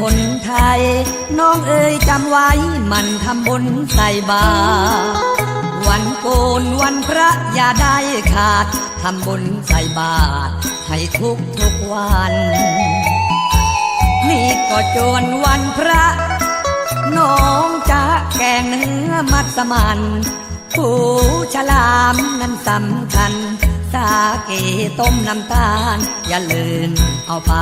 คนไทย น้องเอ๋ยจำไว้มันทำบุญใส่บาตรวันโกนวันพระอย่าได้ขาดทำบุญใส่บาตรให้ทุกทุกวัน นี่ก็จวนวันพระ น้องจะแกงเนื้อมัสมันผู้ฉลามนั้นสำคัญ สาเกต้มน้ำตาล อย่าลืมเอาไป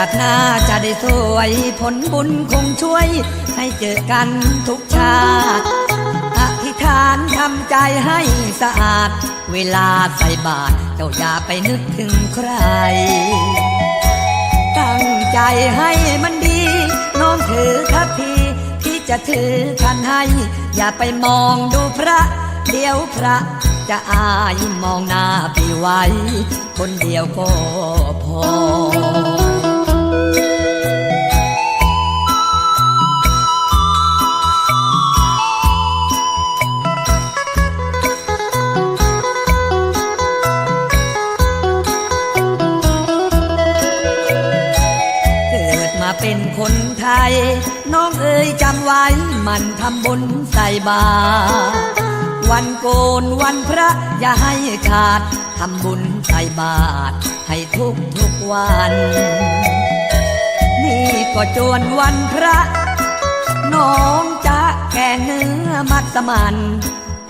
าติหน้าจะได้สวย ผลบุญคงช่วย ให้เจอกันทุกชาติอธิษฐานทำใจให้สะอาด เวลาใส่บาตรเจ้าอย่าไปนึกถึงใคร ตั้งใจให้มันดี น้องถือทัพพีที่จะถือคันให้ อย่าไปมองดูพระ เดี๋ยวพระจะอายมองหน้าพี่ไว้ คนเดียวก็พอ เป็นคนไทย น้องเอ๋ยจำไว้มันทำบุญใส่บาตรวันโกนวันพระอย่าให้ขาดทำบุญใส่บาตรให้ทุกทุกวัน นี่ก็จวนวันพระ น้องจะแกงเนื้อมัดสมัน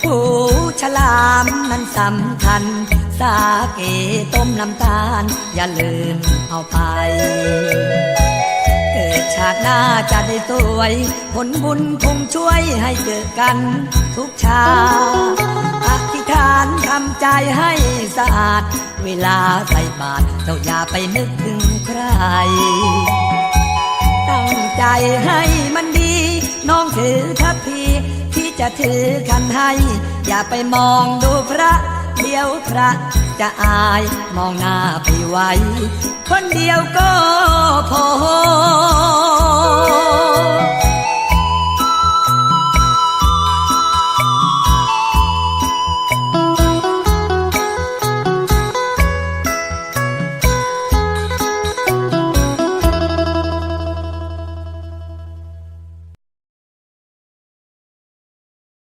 ผู้ฉลามนั้นสำคัญ สาเกต้มน้ำตาล อย่าลืมเอาไป ชาติหน้าจะได้สวย ผลบุญคงช่วยให้เจอกันทุกชาติอธิษฐานทำใจให้สะอาด เวลาใส่บาตรเจ้าอย่าไปนึกถึงใคร ตั้งใจให้มันดี น้องถือทัพพีที่จะถือคันให้ อย่าไปมองดูพระ เดียวพระจะอายมองหน้าไปไว้ คนเดียวก็พอ